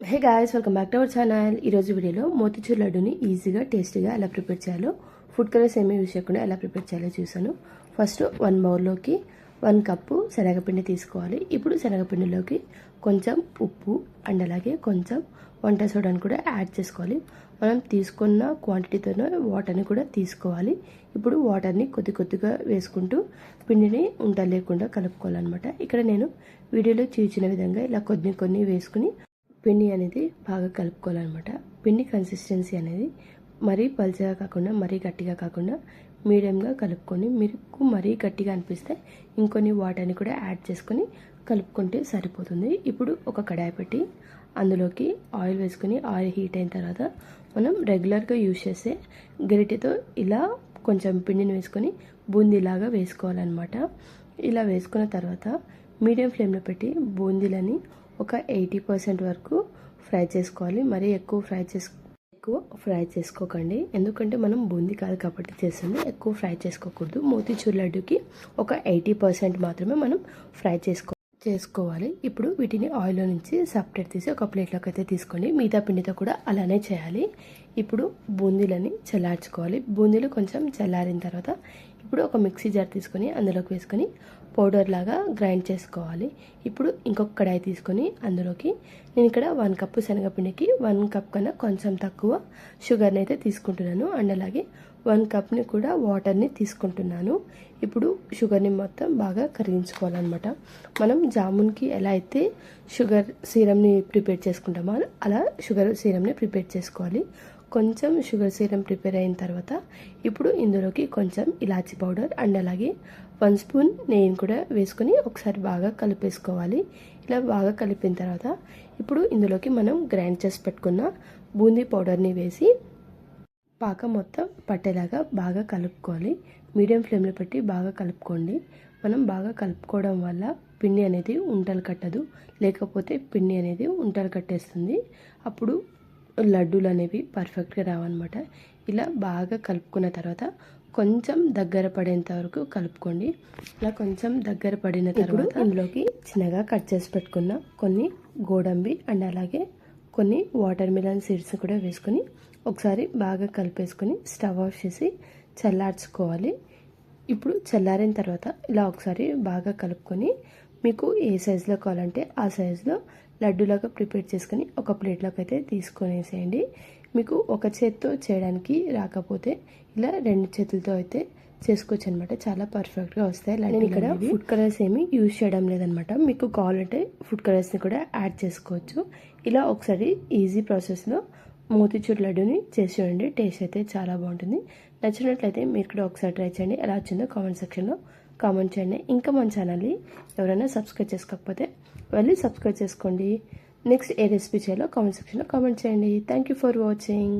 Hey guys welcome back to our channel ఈరోజు వీడియోలో మోతిచూర్ లడ్డుని ఈజీగా టేస్టీగా ఎలా ప్రిపేర్ చేయాలో ఫుడ్ కలర్స్ ఏమీ యూజ్ చేయకుండా ఎలా ప్రిపేర్ చేయాలో చూసాను ఫస్ట్ వన్ బౌల్లోకి వన్ కప్పు శనగపిండి తీసుకోవాలి. ఇప్పుడు శనగపిండిలోకి కొంచెం ఉప్పు అండ్ అలాగే కొంచెం వంట సోడాని కూడా యాడ్ చేసుకోవాలి. మనం తీసుకున్న క్వాంటిటీతోనే వాటర్ని కూడా తీసుకోవాలి. ఇప్పుడు వాటర్ని కొద్ది కొద్దిగా వేసుకుంటూ పిండిని ఉంట లేకుండా కలుపుకోవాలన్నమాట. ఇక్కడ నేను వీడియోలో చూచిన విధంగా ఇలా కొన్ని కొన్ని వేసుకుని పిండి అనేది బాగా కలుపుకోవాలన్నమాట. పిండి కన్సిస్టెన్సీ అనేది మరీ పల్చగా కాకుండా మరీ గట్టిగా కాకుండా మీడియంగా కలుపుకొని మీకు మరీ గట్టిగా అనిపిస్తే ఇంకొన్ని వాటర్ని కూడా యాడ్ చేసుకొని కలుపుకుంటే సరిపోతుంది. ఇప్పుడు ఒక కడాయి పెట్టి అందులోకి ఆయిల్ వేసుకొని ఆయిల్ హీట్ అయిన తర్వాత మనం రెగ్యులర్గా యూజ్ చేసే గరిటెతో ఇలా కొంచెం పిండిని వేసుకొని బూందీలాగా వేసుకోవాలన్నమాట. ఇలా వేసుకున్న తర్వాత మీడియం ఫ్లేమ్లో పెట్టి బూందీలని ఒక ఎయిటీ పర్సెంట్ వరకు ఫ్రై చేసుకోవాలి. మరీ ఎక్కువ ఫ్రై చేసు ఎక్కువ ఫ్రై చేసుకోకండి. ఎందుకంటే మనం బూందీ కాదు కాబట్టి చేస్తుంది. ఎక్కువ ఫ్రై చేసుకోకూడదు. మోతీచూర్ లడ్డుకి ఒక ఎయిటీ పర్సెంట్ మాత్రమే మనం ఫ్రై చేసుకో చేసుకోవాలి. ఇప్పుడు వీటిని ఆయిల్లో నుంచి సపరేట్ తీసి ఒక ప్లేట్లోకి అయితే తీసుకోండి. మిగతా పిండితో కూడా అలానే చేయాలి. ఇప్పుడు బూందీలని చల్లార్చుకోవాలి. బూందీలు కొంచెం చల్లారిన తర్వాత ఇప్పుడు ఒక మిక్సీ జార్ తీసుకొని అందులోకి వేసుకొని పౌడర్ లాగా గ్రైండ్ చేసుకోవాలి. ఇప్పుడు ఇంకొక కడాయి తీసుకొని అందులోకి నేను ఇక్కడ వన్ కప్పు శనగపిండికి వన్ కప్ కన్నా కొంచెం తక్కువ షుగర్ని అయితే తీసుకుంటున్నాను. అండ్ అలాగే వన్ కప్ని కూడా వాటర్ని తీసుకుంటున్నాను. ఇప్పుడు షుగర్ని మొత్తం బాగా కరిగించుకోవాలన్నమాట. మనం జామున్కి ఎలా అయితే షుగర్ సీరమ్ని ప్రిపేర్ చేసుకుంటామో అలా షుగర్ సీరమ్ని ప్రిపేర్ చేసుకోవాలి. కొంచెం షుగర్ సీరం ప్రిపేర్ అయిన తర్వాత ఇప్పుడు ఇందులోకి కొంచెం ఇలాచీ పౌడర్ అండ్ అలాగే వన్ స్పూన్ నెయ్యిని కూడా వేసుకొని ఒకసారి బాగా కలిపేసుకోవాలి. ఇలా బాగా కలిపిన తర్వాత ఇప్పుడు ఇందులోకి మనం గ్రైండ్ చేసి పెట్టుకున్న బూందీ పౌడర్ని వేసి పాకం మొత్తం పట్టేలాగా బాగా కలుపుకోవాలి. మీడియం ఫ్లేమ్లో పెట్టి బాగా కలుపుకోండి. మనం బాగా కలుపుకోవడం వల్ల పిండి అనేది ఉంటలు కట్టదు. లేకపోతే పిండి అనేది ఉంటలు కట్టేస్తుంది. అప్పుడు లడ్డూలు అనేవి పర్ఫెక్ట్గా రావన్నమాట. ఇలా బాగా కలుపుకున్న తర్వాత కొంచెం దగ్గర పడేంత వరకు కలుపుకోండి. ఇలా కొంచెం దగ్గర పడిన తర్వాత ఇందులోకి చిన్నగా కట్ చేసి పెట్టుకున్న కొన్ని గోడంబి అండ్ అలాగే కొన్ని వాటర్ మిలన్ సీడ్స్ కూడా వేసుకొని ఒకసారి బాగా కలిపేసుకొని స్టవ్ ఆఫ్ చేసి చల్లార్చుకోవాలి. ఇప్పుడు చల్లారిన తర్వాత ఇలా ఒకసారి బాగా కలుపుకొని మీకు ఏ సైజులో కావాలంటే ఆ సైజులో లడ్డూలాగా ప్రిపేర్ చేసుకొని ఒక ప్లేట్లోకి అయితే తీసుకొనేసేయండి. మీకు ఒక చేత్తో చేయడానికి రాకపోతే ఇలా రెండు చేతులతో అయితే చేసుకోవచ్చు అనమాట చాలా పర్ఫెక్ట్గా వస్తాయి నేను ఇక్కడ ఫుడ్ కలర్స్ ఏమి యూజ్ చేయడం లేదనమాట మీకు కావాలంటే ఫుడ్ కలర్స్ని కూడా యాడ్ చేసుకోవచ్చు. ఇలా ఒకసారి ఈజీ ప్రాసెస్లో మోతిచూర్ లడ్డూని చేసి చూడండి. టేస్ట్ అయితే చాలా బాగుంటుంది. నచ్చినట్లయితే మీరు కూడా ఒకసారి ట్రై చేయండి. ఎలా వచ్చిందో కామెంట్ సెక్షన్లో కామెంట్ చేయండి. ఇంకా మన ఛానల్ని ఎవరైనా సబ్స్క్రైబ్ చేసుకోకపోతే వెళ్ళి సబ్స్క్రైబ్ చేసుకోండి. నెక్స్ట్ ఏ రెసిపీ చేయాలో కామెంట్ సెక్షన్లో కామెంట్ చేయండి. Thank you for watching